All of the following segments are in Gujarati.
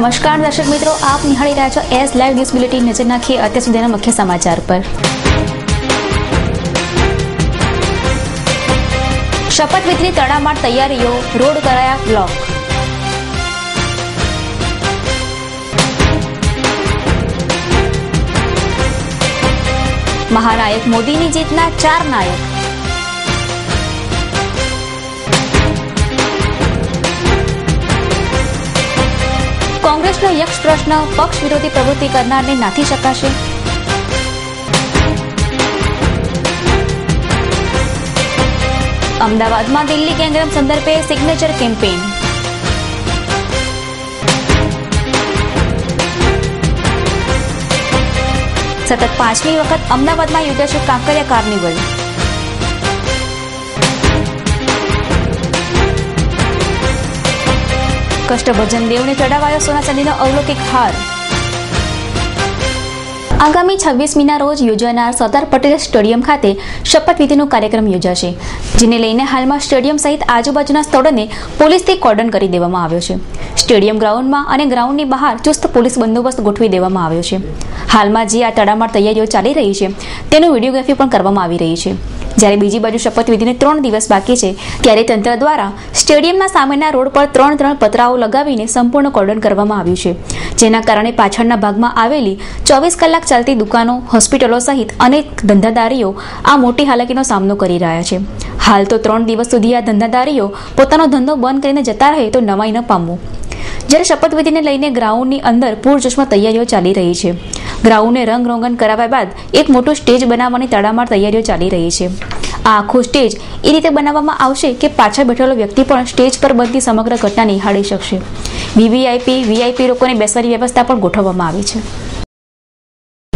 નમસ્કાર દર્શક મિત્રો, આપ નિહાળી રહ્યા છો એસ લાઈવ ન્યૂઝ બુલેટિન નજર નાખીએ અત્યાર સુધીના મુખ્ય સમાચાર પર. શપથવિધિની તડામાર તૈયારીઓ, રોડ કરાયા બ્લોક. મહાનાયક મોદીની જીતના ચાર નાયક. કોંગ્રેસનો યક્ષ પ્રશ્ન, પક્ષ વિરોધી પ્રવૃત્તિ કરનારને નાથી શકાશે અમદાવાદમાં દિલ્હી ગેંગરેપ સંદર્ભે સિગ્નેચર કેમ્પેઇન સતત પાંચમી વખત અમદાવાદમાં યોજાશે કાંકરિયા કાર્નિવલ. કષ્ટભજન દેવને ચડાવાયો સોના ચાંદીનો અવલૌકિક હાર. આગામી છવ્વીસમીના રોજ યોજાનાર સરદાર પટેલ સ્ટેડિયમ ખાતે શપથવિધિનો કાર્યક્રમ યોજાશે, જેને લઈને હાલમાં સ્ટેડિયમ સહિત આજુબાજુના સ્થળોને પોલીસથી કોર્ડન કરી દેવામાં આવ્યો છે. સ્ટેડિયમ ગ્રાઉન્ડમાં અને ગ્રાઉન્ડની બહાર ચુસ્ત પોલીસ બંદોબસ્ત ગોઠવી દેવામાં આવ્યો છે. હાલમાં જે આ તડામાર તૈયારીઓ ચાલી રહી છે, તેનું વિડીયોગ્રાફી પણ કરવામાં આવી રહી છે. જ્યારે બીજી બાજુ શપથવિધિને ત્રણ દિવસ બાકી છે, ત્યારે તંત્ર દ્વારા સ્ટેડિયમના સામેના રોડ પર ત્રણ ત્રણ પતરાઓ લગાવીને સંપૂર્ણ કોર્ડન કરવામાં આવ્યું છે, જેના કારણે પાછળના ભાગમાં આવેલી ચોવીસ કલાક ચાલતી દુકાનો, હોસ્પિટલો સહિત અનેક ધંધાદારીઓ આ મોટી હાલાકીનો સામનો કરી રહ્યા છે. હાલ તો ત્રણ દિવસ સુધી આ ધંધાદારીઓ પોતાનો ધંધો બંધ કરીને જતા રહે તો નવાઈ ન પામવું. જ્યારે શપથવિધિને લઈને ગ્રાઉન્ડની અંદર પૂરજોશમાં તૈયારીઓ ચાલી રહી છે. ગ્રાઉન્ડને રંગ રોગન કરાવ્યા બાદ એક મોટું સ્ટેજ બનાવવાની તડામાર તૈયારીઓ ચાલી રહી છે. આ આખું સ્ટેજ એ રીતે બનાવવામાં આવશે કે પાછળ બેઠેલો વ્યક્તિ પણ સ્ટેજ પર બનતી સમગ્ર ઘટના નિહાળી શકશે. વીવીઆઈપી, વીઆઈપી લોકોને બેસવાની વ્યવસ્થા પણ ગોઠવવામાં આવી છે.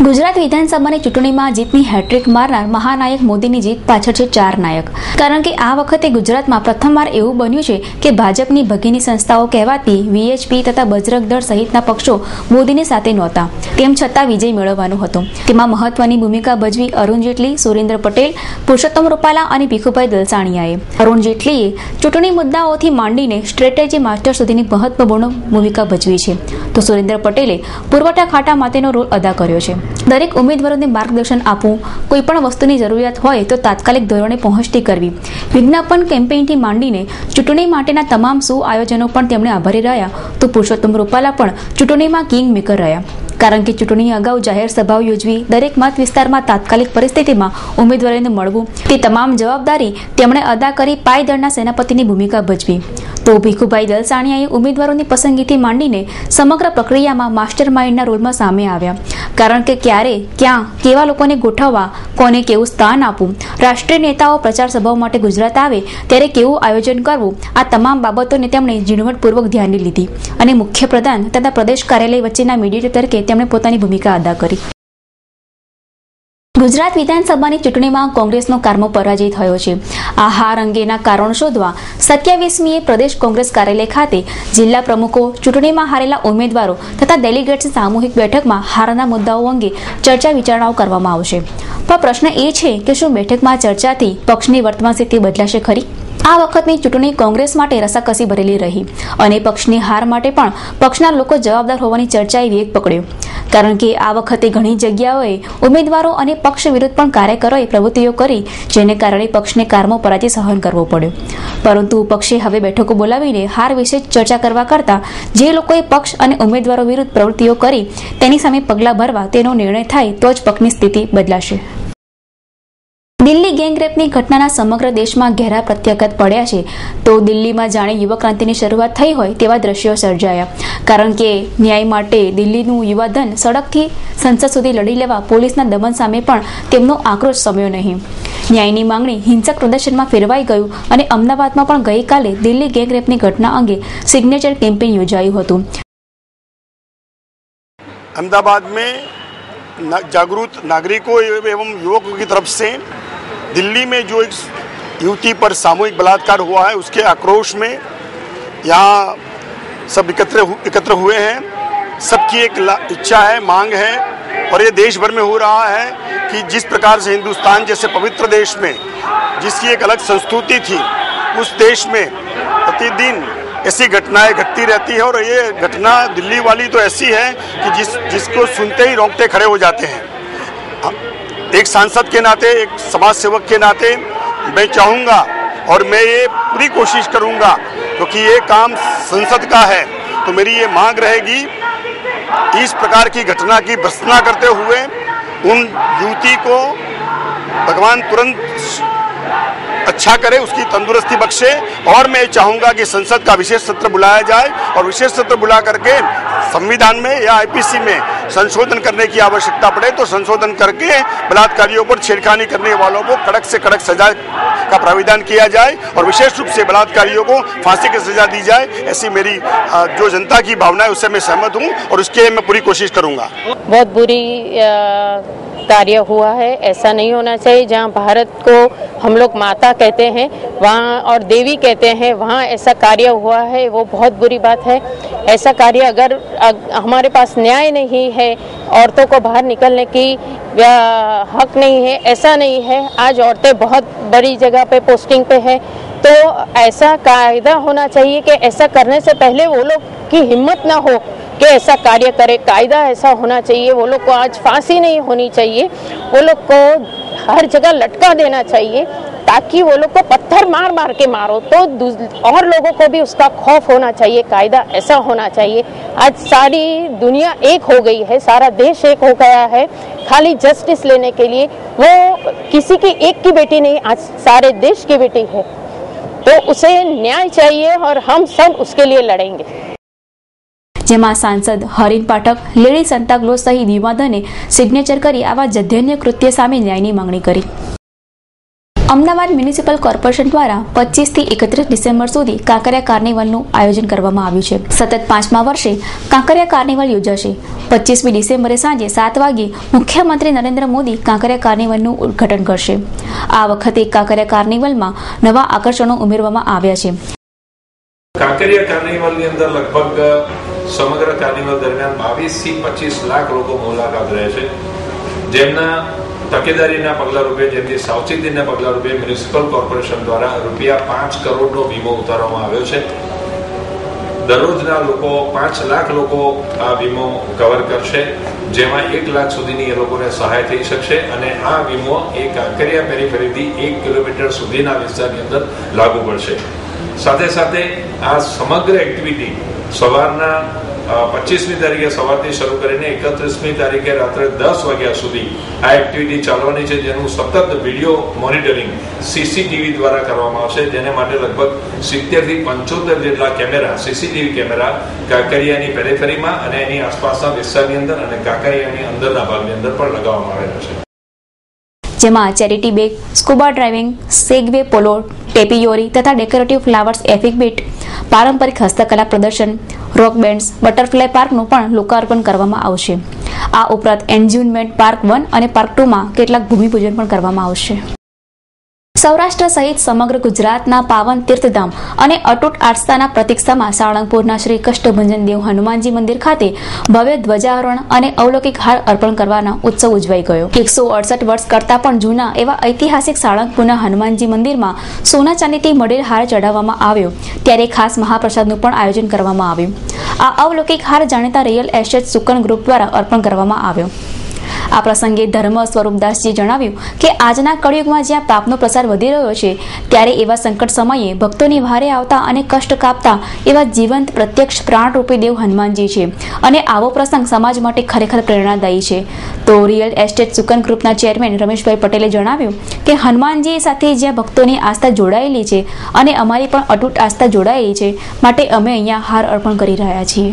ગુજરાત વિધાનસભાની ચૂંટણીમાં જીતની હેટ્રિક મારનાર મહાનાયક મોદીની જીત પાછળ છે ચાર નાયક. કારણ કે આ વખતે ગુજરાતમાં પ્રથમવાર એવું બન્યું છે કે ભાજપની ભગીની સંસ્થાઓ કહેવાતી વીએચપી તથા બજરંગ દળ સહિતના પક્ષો મોદીની સાથે નહોતા. તેમ છતાં વિજય મેળવવાનો હતો. તેમાં મહત્વની ભૂમિકા ભજવી અરુણ જેટલી, સુરેન્દ્ર પટેલ, પુરુષોત્તમ રૂપાલા અને ભીખુભાઈ દલસાણીયાએ. અરુણ જેટલીએ ચૂંટણી મુદ્દાઓથી માંડીને સ્ટ્રેટેજી માસ્ટર સુધીની મહત્વપૂર્ણ ભૂમિકા ભજવી છે. તો સુરેન્દ્ર પટેલે પુરવઠા ખાતા માટેનો રોલ અદા કર્યો છે. દરેક ઉમેદવારોને માર્ગદર્શન આપવું કોઈ પણ વસ્તુની જરૂરિયાત હોય તો તાત્કાલિક ધોરણે પહોંચતી કરવી. વિજ્ઞાપન કેમ્પેઇનથી માંડીને ચૂંટણી માટેના તમામ સુઆયોજનો પણ તેમણે આભારી રહ્યા. તો પુરુષોત્તમ રૂપાલા પણ ચૂંટણીમાં કિંગ મેકર રહ્યા. કારણ કે ચૂંટણી અગાઉ જાહેર સભાઓ યોજવી દરેક મત વિસ્તારમાં તાત્કાલિક પરિસ્થિતિમાં ઉમેદવારોને મળવું તે તમામ જવાબદારી તેમણે અદા કરી પાયદળના સેનાપતિની ભૂમિકા ભજવી. તો ભીખુભાઈ દલસાણિયાએ ઉમેદવારોની પસંદગીથી માંડીને સમગ્ર પ્રક્રિયામાં માસ્ટર માઇન્ડના રોલમાં સામે આવ્યા. કારણ કે ક્યારે, ક્યાં, કેવા લોકોને ગોઠવવા, કોને કેવું સ્થાન આપવું, રાષ્ટ્રીય નેતાઓ પ્રચાર સભાઓ માટે ગુજરાત આવે ત્યારે કેવું આયોજન કરવું, આ તમામ બાબતોને તેમણે ઝીણવટપૂર્વક ધ્યાને લીધી. અને મુખ્ય પ્રધાન તથા પ્રદેશ કાર્યાલય વચ્ચેના મીડિયેટર તરીકે તેમણે પોતાની ભૂમિકા અદા કરી. ગુજરાત વિધાનસભાની ચૂંટણીમાં કોંગ્રેસનો કારમો પરાજય થયો છે. આ હાર અંગેના કારણો શોધવા સત્યાવીસમીએ પ્રદેશ કોંગ્રેસ કાર્યાલય ખાતે જિલ્લા પ્રમુખો ચૂંટણીમાં હારેલા ઉમેદવારો તથા ડેલિગેટ્સ સામૂહિક બેઠકમાં હારના મુદ્દાઓ અંગે ચર્ચા વિચારણાઓ કરવામાં આવશે. પણ પ્રશ્ન એ છે કે શું બેઠકમાં ચર્ચાથી પક્ષની વર્તમાન સ્થિતિ બદલાશે ખરી? આ વખતની ચૂંટણી કોંગ્રેસ માટે રસાકસી ભરેલી રહી અને પક્ષની હાર માટે પણ પક્ષના લોકો જવાબદાર હોવાની ચર્ચાએ વેગ પકડ્યો. કારણ કે આ વખતે ઘણી જગ્યાઓએ ઉમેદવારો અને પક્ષ વિરુદ્ધ પણ કાર્યકરોએ પ્રવૃત્તિઓ કરી, જેને કારણે પક્ષને કારમો પરાજય સહન કરવો પડ્યો. પરંતુ પક્ષે હવે બેઠકો બોલાવીને હાર વિશે ચર્ચા કરવા કરતાં જે લોકોએ પક્ષ અને ઉમેદવારો વિરુદ્ધ પ્રવૃત્તિઓ કરી તેની સામે પગલાં ભરવા તેનો નિર્ણય થાય તો જ પક્ષની સ્થિતિ બદલાશે. દિલ્હી ગેંગરેપની ઘટનાના સમગ્ર દેશમાં ઘેરા પ્રત્યાઘાત પડ્યા છે તો દિલ્હીમાં જાણે યુવા ક્રાંતિની શરૂઆત થઈ હોય તેવા દ્રશ્યો સર્જાયા કારણ કે ન્યાય માટે દિલ્હીનું યુવાધન સડકથી સંસદ સુધી લડી લેવા પોલીસના દમન સામે પણ તેમનો આક્રોશ સમ્યો નહીં ન્યાયની માંગણી હિંસક પ્રદર્શનમાં ફેરવાઈ ગયું અને અમદાવાદમાં પણ ગઈકાલે દિલ્હી ગેંગરેપની ઘટના અંગે સિગ્નેચર કેમ્પેઇન યોજાયું હતું अहमदाबाद में ना- जागरूक नागरिकों एवं युवकों की तरफ से दिल्ली में जो एक युवती पर सामूहिक बलात्कार हुआ है, उसके आक्रोश में यहाँ सब एकत्र एकत्र हुए हैं। सबकी एक इच्छा है, मांग है, और ये देश भर में हो रहा है कि जिस प्रकार से हिंदुस्तान जैसे पवित्र देश में जिसकी एक अलग संस्कृति थी, उस देश में प्रतिदिन ऐसी घटनाएँ घटती रहती है, और ये घटना दिल्ली वाली तो ऐसी है कि जिस, जिसको सुनते ही रोंगटे खड़े हो जाते हैं। एक सांसद के नाते, एक समाज सेवक के नाते मैं चाहूँगा और मैं ये पूरी कोशिश करूँगा, क्योंकि तो ये काम संसद का है तो मेरी ये मांग रहेगी इस प्रकार की घटना की भर्त्सना करते हुए उन युवती को भगवान तुरंत अच्छा करे, उसकी तंदुरुस्ती बख्शे, और मैं चाहूँगा कि संसद का विशेष सत्र बुलाया जाए, और विशेष सत्र बुला करके संविधान में या आईपीसी में संशोधन करने की आवश्यकता पड़े तो संशोधन करके बलात्कारियों पर छेड़खानी करने वालों को कड़क से कड़क सजा का प्राविधान किया जाए और विशेष रूप से बलात्कारियों को फांसी की सजा दी जाए, ऐसी मेरी जो जनता की भावना है, उससे मैं सहमत हूँ और उसके लिए मैं पूरी कोशिश करूँगा। बहुत बुरी कार्य हुआ है ऐसा नहीं होना चाहिए। जहाँ भारत को हम लोग माता कहते हैं वहाँ और देवी कहते हैं वहाँ ऐसा कार्य हुआ है वो बहुत बुरी बात है। ऐसा कार्य अगर अग, हमारे पास न्याय नहीं है औरतों को बाहर निकलने की हक नहीं है ऐसा नहीं है। आज औरतें बहुत बड़ी जगह पे पोस्टिंग पे है तो ऐसा कायदा होना चाहिए कि ऐसा करने से पहले वो लोग की हिम्मत ना हो। कि ऐसा कार्य करे, कायदा ऐसा होना चाहिए, वो लोग को आज फांसी नहीं होनी चाहिए। वो लोग को हर जगह लटका देना चाहिए, ताकि वो लोग को पत्थर मार मार के मारो। तो और लोगों को भी उसका खौफ होना चाहिए, कायदा ऐसा होना चाहिए। आज सारी दुनिया एक हो गई है, सारा देश एक हो गया है। खाली जस्टिस लेने के लिए वो किसी की एक की बेटी नहीं, आज सारे देश की बेटी है। तो उसे न्याय चाहिए और हम सब उसके लिए लड़ेंगे। જેમાં સાંસદ હરીન પાઠક, લેડી સંતાગ્લો સહિત યુવાધને સિગ્નેચર કરી આવા જધન્ય કૃત્ય સામે ન્યાયની માંગણી કરી. અમદાવાદ મ્યુનિસિપલ કોર્પોરેશન દ્વારા પચીસથી એકત્રીસ ડિસેમ્બર સુધી કાંકરિયા કાર્નિવલનું આયોજન કરવામાં આવ્યું છે. સતત પાંચમા વર્ષે કાંકરિયા કાર્નિવલ યોજાશે. પચીસમી ડિસેમ્બરે સાંજે સાત વાગે મુખ્યમંત્રી નરેન્દ્ર મોદી કાંકરિયા કાર્નિવલનું ઉદ્ઘાટન કરશે. આ વખતે કાંકરિયા કાર્નિવલમાં નવા આકર્ષણો ઉમેરવામાં આવ્યા છે. કાંકરિયા કાર્નિવલની અંદર લગભગ સમગ્ર કાર્નિવલ દરમિયાન બાવીસથી પચીસ લાખ લોકો મુલાકાત રહે છે. જેમના તકેદારીના પગલા રૂપે, જેમની સાવચેતીના પગલા રૂપે મ્યુનિસિપલ કોર્પોરેશન દ્વારા રૂપિયા પાંચ કરોડનો વીમો ઉતારવામાં આવ્યો છે. દરરોજના લોકો, પાંચ લાખ લોકો આ વીમો કવર કરશે, જેમાં એક લાખ સુધીની એ લોકોને સહાય થઈ શકશે અને આ વીમો એ કાંકરિયા પેરીફેરીથી એક કિલોમીટર સુધીના વિસ્તારની અંદર લાગુ પડશે. સાથે સાથે આ સમગ્ર એક્ટિવિટી સવારના પચીસમી તારીખે સવારથી શરૂ કરીને એકત્રીસમી તારીખે રાત્રે દસ વાગ્યા સુધી આ એક્ટિવિટી ચાલવાની છે, જેનું સતત વીડિયો મોનિટરિંગ સીસીટીવી દ્વારા કરવામાં આવશે. જેને માટે લગભગ સિત્તેરથી પંચોતેર જેટલા કેમેરા સીસીટીવી કેમેરા કાંકરિયાની પેરેફેરીમાં અને એની આસપાસના વિસ્તારની અંદર અને કાંકરિયાની અંદરના ભાગની અંદર પણ લગાવવામાં આવેલા છે. જેમાં charity bag, scuba driving, segway polo ટેપીયોરી તથા ડેકોરેટિવ ફ્લાવર્સ એફિકબીટ પારંપરિક હસ્તકલા પ્રદર્શન, રોક બેન્ડ્સ, બટરફ્લાય પાર્કનું પણ લોકાર્પણ કરવામાં આવશે. આ ઉપરાંત એન્જ્યુનમેન્ટ પાર્ક વન અને પાર્ક ટુમાં કેટલાક ભૂમિપૂજન પણ કરવામાં આવશે. સૌરાષ્ટ્ર સહિત સમગ્ર ગુજરાતના પાવન તીર્થધામ અને અટૂટ આસ્થાના પ્રતિક્ષામાં સાળંગપુરના શ્રી કષ્ટભંજન દેવ હનુમાનજી મંદિર ખાતે ભવ્ય ધ્વજારોહણ અને અવલૌકિક હાર અર્પણ કરવાનો ઉત્સવ ઉજવાઈ ગયો. એકસો અડસઠ વર્ષ કરતા પણ જૂના એવા ઐતિહાસિક સાળંગપુરના હનુમાનજી મંદિરમાં સોના ચાંદીથી મળેલ હાર ચઢાવવામાં આવ્યો. ત્યારે ખાસ મહાપ્રસાદનું પણ આયોજન કરવામાં આવ્યું. આ અવલૌકિક હાર જાણીતા રિયલ એસ્ટેટ સુકન ગ્રુપ દ્વારા અર્પણ કરવામાં આવ્યો. આ પ્રસંગે ધર્મ સ્વરૂપદાસજી જણાવ્યું કે આજના કળિયુગમાં જ્યાં પાપનો પ્રસાર વધી રહ્યો છે, ત્યારે એવા સંકટ સમયે ભક્તોની વારે આવતા અને કષ્ટ કાપતા એવા જીવંત પ્રત્યક્ષ પ્રાણરૂપી દેવ હનુમાનજી છે અને આવો પ્રસંગ સમાજ માટે ખરેખર પ્રેરણાદાયી છે. તો રિયલ એસ્ટેટ સુકન ગ્રુપના ચેરમેન રમેશભાઈ પટેલે જણાવ્યું કે હનુમાનજી સાથે જ્યાં ભક્તોની આસ્થા જોડાયેલી છે અને અમારી પણ અતૂટ આસ્થા જોડાયેલી છે, માટે અમે અહીંયા હાર અર્પણ કરી રહ્યા છીએ.